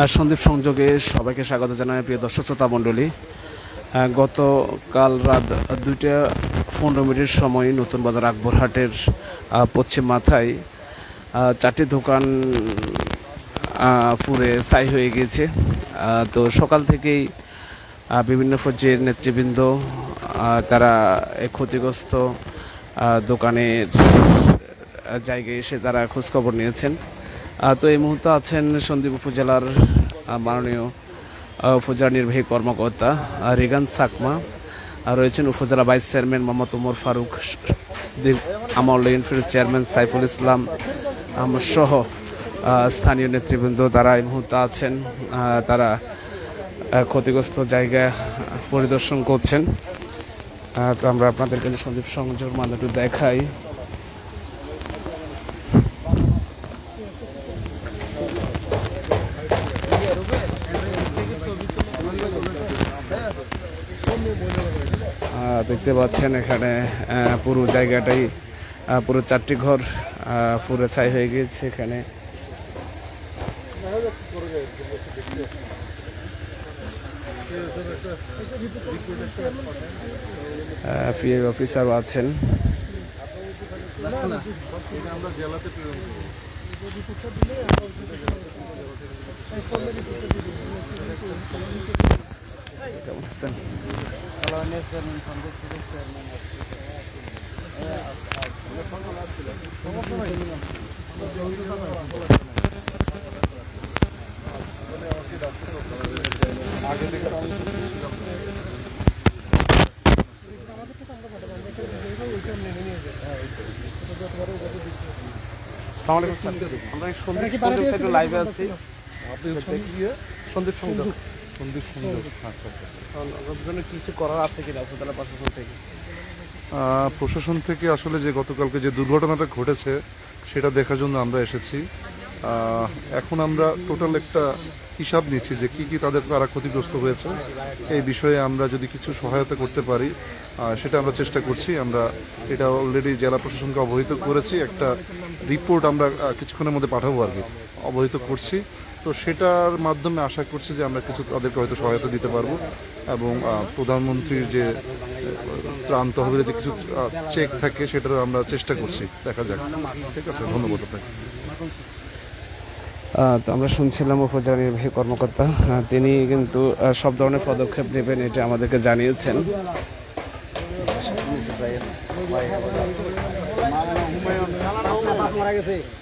সন্দীপ সংযোগে সবাইকে স্বাগত জানাই, প্রিয় দর্শক শ্রোতা মণ্ডলী। গতকাল রাত দুইটা পনেরো মিনিটের সময় নতুন বাজার আকবরহাটের পশ্চিম মাথায় চারটি দোকান পুড়ে ছাই হয়ে গিয়েছে। তো সকাল থেকেই বিভিন্ন পর্যায়ের নেতৃবৃন্দ তারা ক্ষতিগ্রস্ত দোকানের জায়গায় এসে তারা খোঁজখবর নিয়েছেন। তো এই মুহূর্তে আছেন সন্দ্বীপ উপজেলার মাননীয় উপজেলা নির্বাহী কর্মকর্তা রিগান সাকমা। আর রয়েছেন উপজেলা ভাইস চেয়ারম্যান মোহাম্মদ ওমর ফারুক আমল ইনফিল্ড চেয়ারম্যান সাইফুল ইসলাম সহ স্থানীয় নেতৃবৃন্দ তারা এই মুহূর্তে আছেন তারা ক্ষতিগ্রস্ত জায়গা পরিদর্শন করছেন। তো আমরা আপনাদেরকে সন্দীপ সংযোগ মানটা দেখাই। দেখতে পাচ্ছেন এখানে পুরো জায়গাটাই পুরো চারটি ঘর পুরো ছাই হয়ে গিয়েছে এখানে। পিএ অফিসারও আছেন। কেমন আছেন আলাইকুম আমরা সন্দীপ সংযোগ থেকে লাইভে আছি। সন্দীপ সংযোগ সন্দীপ সংযোগ আচ্ছা আচ্ছা জন্য কিছু করার আছে কিনা উপজেলা প্রশাসন থেকে? প্রশাসন থেকে আসলে যে গতকালকে যে দুর্ঘটনাটা ঘটেছে সেটা দেখার জন্য আমরা এসেছি। এখন আমরা টোটাল একটা হিসাব নিচ্ছি যে কি কি তাদের তারা ক্ষতিগ্রস্ত হয়েছে। এই বিষয়ে আমরা যদি কিছু সহায়তা করতে পারি সেটা আমরা চেষ্টা করছি। আমরা এটা অলরেডি জেলা প্রশাসনকে অবহিত করেছি। একটা রিপোর্ট আমরা কিছুক্ষণের মধ্যে পাঠাবো আর কি। অবহিত করছি। তো সেটার মাধ্যমে আশা করছি যে আমরা কিছু তাদেরকে হয়তো সহায়তা দিতে পারব এবং প্রধানমন্ত্রীর যে ত্রাণ তহবিলে যে কিছু চেক থাকে সেটার আমরা চেষ্টা করছি দেখা যাক। ঠিক আছে ধন্যবাদ আপনাকে। তো আমরা শুনছিলাম উপজেলা নির্বাহী কর্মকর্তা তিনি কিন্তু সব ধরনের পদক্ষেপ নেবেন এটা আমাদেরকে জানিয়েছেন। এখানে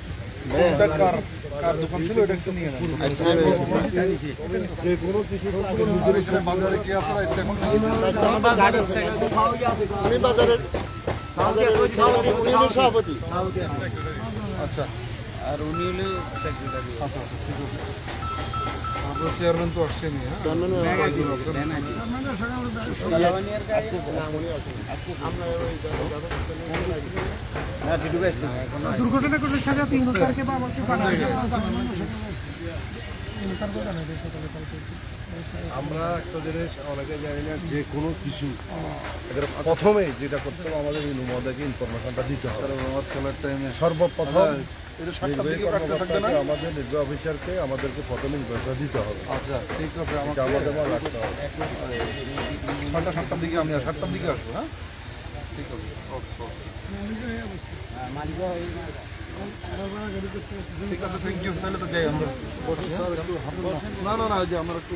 কার দোকান ছিল এটা একটু নিয়ে যে কোনো কিছু বাজারে কি আছে এখন আমি বাজারের সভাপতি আচ্ছা। আর উনি হলে সেক্রেটারি আচ্ছা আচ্ছা ঠিক আছে। চেয়ারম্যান তো আসছেন দুর্ঘটনা করলে সাজা তিন স্যারকে বা আমরা একটা জিনিস অনেকে জানি না যে কোনো কিছু। এদের প্রথমে যেটা করতে হবে আমাদের এই নুমাদাকে ইনফরমেশনটা দিতে হবে। খেলার টাইমে সর্বপ্রথম কর্মকর্তাকে আমাদের নির্বাহী অফিসারকে আমাদেরকে প্রথমে ইনফরমেশন দিতে হবে। আচ্ছা ঠিক আছে আমাদের রাখতে হবে ছটা সাতটার দিকে আমি সাতটার দিকে আসব হ্যাঁ? ঠিক আছে ওকে ঠিক আছে থ্যাংক ইউ তাহলে তো যাই আমরা না না না আমরা একটু